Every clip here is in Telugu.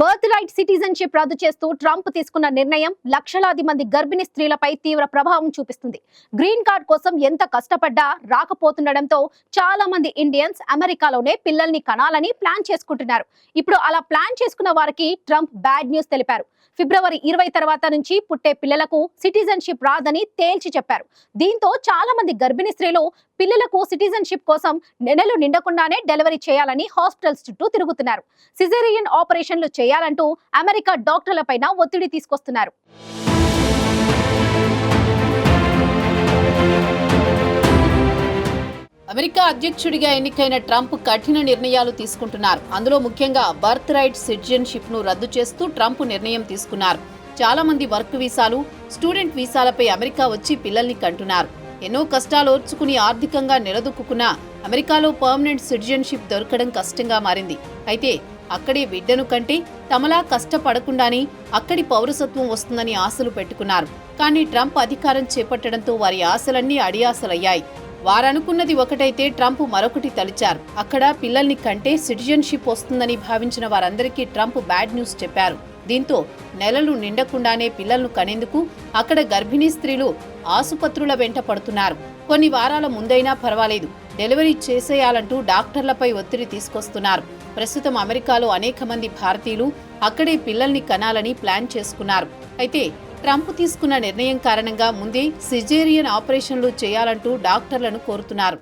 బర్త్ రైట్ సిటిజన్షిప్ రద్దు చేస్తూ ట్రంప్ తీసుకున్న నిర్ణయం లక్షలాది మంది గర్భిణీ స్త్రీలపై తీవ్ర ప్రభావం చూపిస్తుంది. గ్రీన్ కార్డ్ కోసం ఎంత కష్టపడ్డా రాకపోతుండడంతో చాలా మంది ఇండియన్స్ అమెరికాలోనే పిల్లల్ని కనాలని ప్లాన్ చేసుకుంటున్నారు. ఇప్పుడు అలా ప్లాన్ చేసుకున్న వారికి ట్రంప్ బ్యాడ్ న్యూస్ తెలిపారు. ఫిబ్రవరి ఇరవై తర్వాత నుంచి పుట్టే పిల్లలకు సిటిజన్షిప్ రాదని తేల్చి చెప్పారు. దీంతో చాలా మంది గర్భిణీ స్త్రీలు పిల్లలకు సిటిజన్షిప్ కోసం నెలలు నిండకుండానే డెలివరీ చేయాలని హాస్పిటల్స్ చుట్టూ తిరుగుతున్నారు. సిజేరియన్ ఆపరేషన్లు చేయాలంటూ అమెరికా డాక్టర్లపైన ఒత్తిడి తీసుకొస్తున్నారు. అమెరికా అధ్యక్షుడిగా ఎన్నికైన ట్రంప్ కఠిన నిర్ణయాలు తీసుకుంటున్నారు. అందులో ముఖ్యంగా బర్త్ రైట్ సిటిజన్షిప్ను రద్దు చేస్తూ ట్రంప్ నిర్ణయం తీసుకున్నారు. చాలా మంది వర్క్ వీసాలు స్టూడెంట్ వీసాలపై అమెరికా వచ్చి పిల్లల్ని కంటున్నారు. ఎన్నో కష్టాలు ఓర్చుకుని ఆర్థికంగా నిలదొక్కున్న అమెరికాలో పర్మనెంట్ సిటిజన్షిప్ దొరకడం కష్టంగా మారింది. అయితే అక్కడే బిడ్డను కంటే తమలా కష్టపడకుండానే అక్కడి పౌరసత్వం వస్తుందని ఆశలు పెట్టుకున్నారు. కానీ ట్రంప్ అధికారం చేపట్టడంతో వారి ఆశలన్నీ అడియాసలయ్యాయి. వారనుకున్నది ఒకటైతే ట్రంప్ మరొకటి తలిచారు. అక్కడ పిల్లల్ని కంటే సిటిజన్షిప్ వస్తుందని భావించిన వారందరికీ ట్రంప్ బ్యాడ్ న్యూస్ చెప్పారు. దీంతో నెలలు నిండకుండానే పిల్లలను కనేందుకు అక్కడ గర్భిణీ స్త్రీలు ఆసుపత్రుల వెంట పడుతున్నారు. కొన్ని వారాల ముందైనా పర్వాలేదు. డెలివరీ చేసేయాలంటూ డాక్టర్లపై ఒత్తిడి తీసుకొస్తున్నారు. ప్రస్తుతం అమెరికాలో అనేక మంది భారతీయులు అక్కడే పిల్లల్ని కనాలని ప్లాన్ చేసుకున్నారు. అయితే ట్రంప్ తీసుకున్న నిర్ణయం కారణంగా ముందే సిజేరియన్ ఆపరేషన్లు చేయాలంటూ డాక్టర్లను కోరుతున్నారు.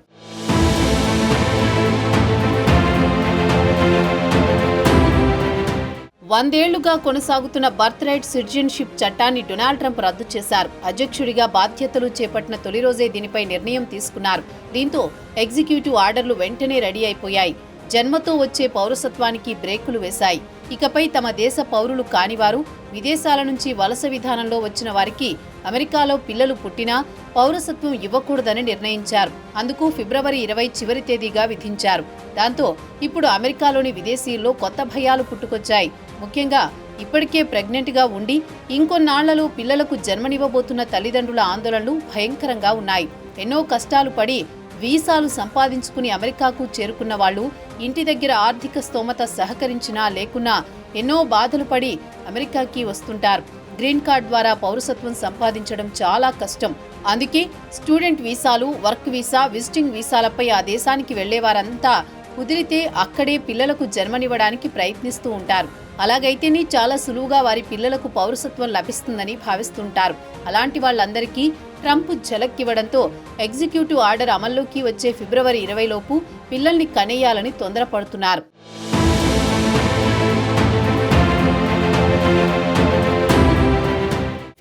వందేళ్ళుగా కొనసాగుతున్న బర్త్ రైట్ సిటిజన్షిప్ చట్టాన్ని డొనాల్డ్ ట్రంప్ రద్దు చేశారు. అధ్యక్షుడిగా బాధ్యతలు చేపట్టిన తొలి రోజే దీనిపై నిర్ణయం తీసుకున్నారు. దీంతో ఎగ్జిక్యూటివ్ ఆర్డర్లు వెంటనే రెడీ అయిపోయాయి. జన్మతో వచ్చే పౌరసత్వానికి బ్రేకులు వేశాయి. ఇకపై తమ దేశ పౌరులు కానివారు విదేశాల నుంచి వలస విధానంలో వచ్చిన వారికి అమెరికాలో పిల్లలు పుట్టినా పౌరసత్వం ఇవ్వకూడదని నిర్ణయించారు. అందుకు ఫిబ్రవరి ఇరవై చివరి తేదీగా విధించారు. దాంతో ఇప్పుడు అమెరికాలోని విదేశీయుల్లో కొత్త భయాలు పుట్టుకొచ్చాయి. ముఖ్యంగా ఇప్పటికే ప్రెగ్నెంట్గా ఉండి ఇంకొన్నాళ్ళలో పిల్లలకు జన్మనివ్వబోతున్న తల్లిదండ్రుల ఆందోళనలు భయంకరంగా ఉన్నాయి. ఎన్నో కష్టాలు పడి వీసాలు సంపాదించుకుని అమెరికాకు చేరుకున్న వాళ్ళు ఇంటి దగ్గర ఆర్థిక స్తోమత సహకరించినా లేకున్నా ఎన్నో బాధలు పడి అమెరికాకి వస్తుంటారు. గ్రీన్ కార్డ్ ద్వారా పౌరసత్వం సంపాదించడం చాలా కష్టం. అందుకే స్టూడెంట్ వీసాలు వర్క్ వీసా విజిటింగ్ వీసాలపై ఆ దేశానికి వెళ్ళేవారంతా కుదిరితే అక్కడే పిల్లలకు జన్మనివ్వడానికి ప్రయత్నిస్తూ ఉంటారు. అలాగైతేనే చాలా సులువుగా వారి పిల్లలకు పౌరసత్వం లభిస్తుందని భావిస్తుంటారు. అలాంటి వాళ్ళందరికీ ట్రంప్ ఝలక్కివ్వడంతో ఎగ్జిక్యూటివ్ ఆర్డర్ అమల్లోకి వచ్చే ఫిబ్రవరి ఇరవై లోపు పిల్లల్ని కనేయాలని తొందరపడుతున్నారు.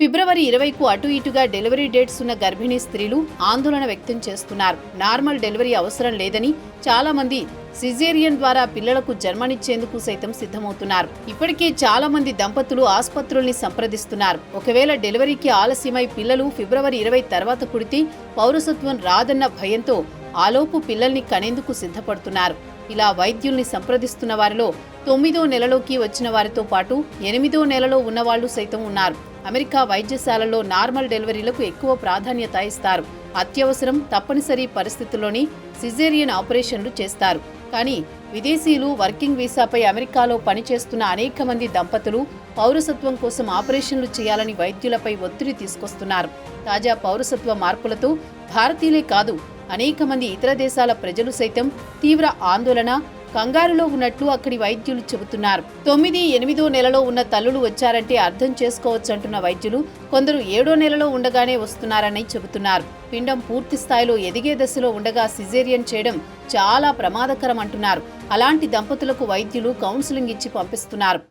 ఫిబ్రవరి ఇరవైకు అటు ఇటుగా డెలివరీ డేట్స్ ఉన్న గర్భిణీ స్త్రీలు ఆందోళన వ్యక్తం చేస్తున్నారు. నార్మల్ డెలివరీ అవసరం లేదని చాలా మంది సిజేరియన్ ద్వారా పిల్లలకు జన్మనిచ్చేందుకు సైతం సిద్ధమవుతున్నారు. ఇప్పటికే చాలా మంది దంపతులు ఆసుపత్రుల్ని సంప్రదిస్తున్నారు. ఒకవేళ డెలివరీకి ఆలస్యమై పిల్లలు ఫిబ్రవరి ఇరవై తర్వాత పుడితే పౌరసత్వం రాదన్న భయంతో ఆలోపు పిల్లల్ని కనేందుకు సిద్ధపడుతున్నారు. ఇలా వైద్యుల్ని సంప్రదిస్తున్న వారిలో తొమ్మిదో నెలలోకి వచ్చిన వారితో పాటు ఎనిమిదో నెలలో ఉన్నవాళ్ళు సైతం ఉన్నారు. అమెరికా వైద్యశాలలో నార్మల్ డెలివరీలకు ఎక్కువ ప్రాధాన్యత ఇస్తారు. అత్యవసరం తప్పనిసరి పరిస్థితుల్లోని సిజేరియన్ ఆపరేషన్లు చేస్తారు. కానీ విదేశీయులు వర్కింగ్ వీసాపై అమెరికాలో పనిచేస్తున్న అనేక మంది దంపతులు పౌరసత్వం కోసం ఆపరేషన్లు చేయాలని వైద్యులపై ఒత్తిడి తీసుకొస్తున్నారు. తాజా పౌరసత్వ మార్పులతో భారతీయులే కాదు అనేక మంది ఇతర దేశాల ప్రజలు సైతం తీవ్ర ఆందోళన కంగారులో ఉన్నట్లు అక్కడి వైద్యులు చెబుతున్నారు. తొమ్మిది ఎనిమిదో నెలలో ఉన్న తల్లులు వచ్చారంటే అర్థం చేసుకోవచ్చంటున్న వైద్యులు కొందరు ఏడో నెలలో ఉండగానే వస్తున్నారని చెబుతున్నారు. పిండం పూర్తి స్థాయిలో ఎదిగే దశలో ఉండగా సిజేరియన్ చేయడం చాలా ప్రమాదకరం అంటున్నారు. అలాంటి దంపతులకు వైద్యులు కౌన్సిలింగ్ ఇచ్చి పంపిస్తున్నారు.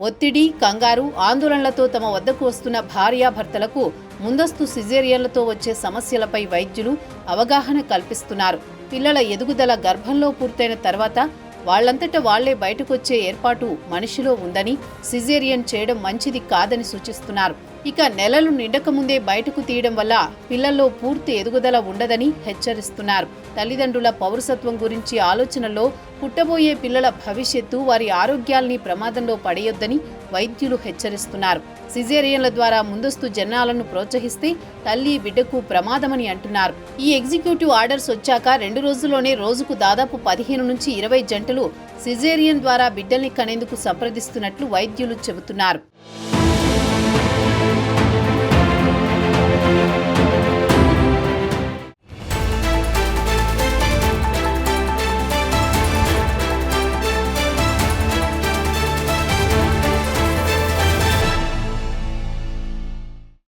ఒత్తిడి కంగారు ఆందోళనలతో తమ వద్దకు వస్తున్న భార్యాభర్తలకు ముందస్తు సిజేరియన్లతో వచ్చే సమస్యలపై వైద్యులు అవగాహన కల్పిస్తున్నారు. పిల్లల ఎదుగుదల గర్భంలో పూర్తయిన తర్వాత వాళ్ళంతట వాళ్ళే బయటకొచ్చే ఏర్పాటు మనిషిలో ఉందని సిజేరియన్ చేయడం మంచిది కాదని సూచిస్తున్నారు. ఇక నెలలు నిండకముందే బయటకు తీయడం వల్ల పిల్లల్లో పూర్తి ఎదుగుదల ఉండదని హెచ్చరిస్తున్నారు. తల్లిదండ్రుల పౌరసత్వం గురించి ఆలోచనలో పుట్టబోయే పిల్లల భవిష్యత్తు వారి ఆరోగ్యాల్ని ప్రమాదంలో పడేయొద్దని వైద్యులు హెచ్చరిస్తున్నారు. సిజేరియన్ల ద్వారా ముందస్తు జనాలను ప్రోత్సహిస్తే తల్లి బిడ్డకు ప్రమాదమని అంటున్నారు. ఈ ఎగ్జిక్యూటివ్ ఆర్డర్స్ వచ్చాక రెండు రోజుల్లోనే రోజుకు దాదాపు పదిహేను నుంచి ఇరవై జంటలు సిజేరియన్ ద్వారా బిడ్డల్ని కనేందుకు సంప్రదిస్తున్నట్లు వైద్యులు చెబుతున్నారు.